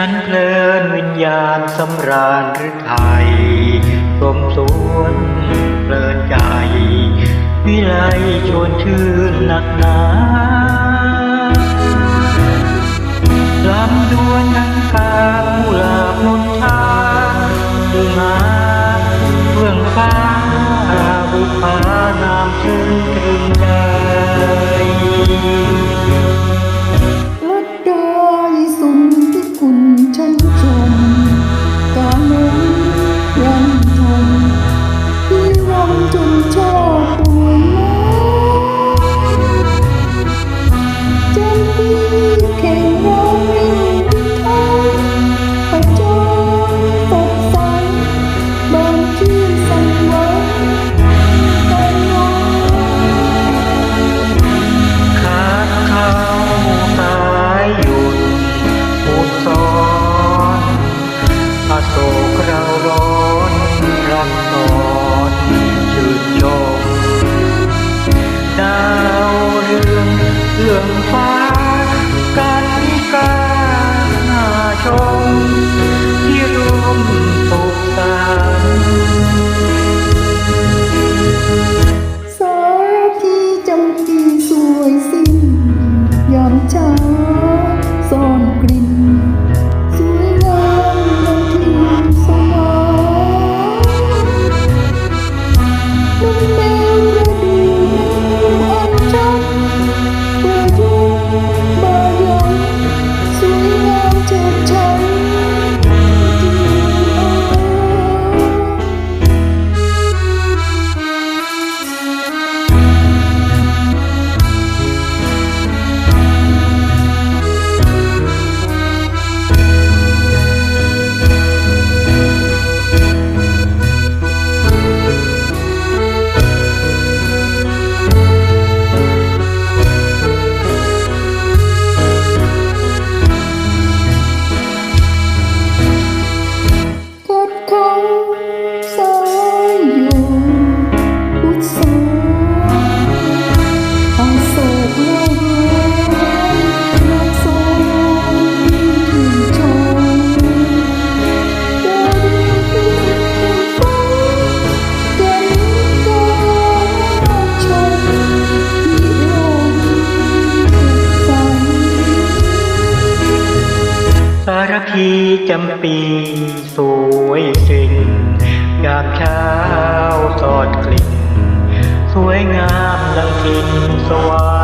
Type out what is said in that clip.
ฉันเพลินวิญญาณสำราญหรือไทยสมสวนเพลินใจ วิไลชวนชื่นหนักหนาลำดวนทั้งกลางมูลาบนนทาดูมาเบื้องฟ้าบุพานามชื่นตรึงใจารพีจำปีสวยจริงยามเช้าสอดกลิ่น สวยงามดังทินสวรรค์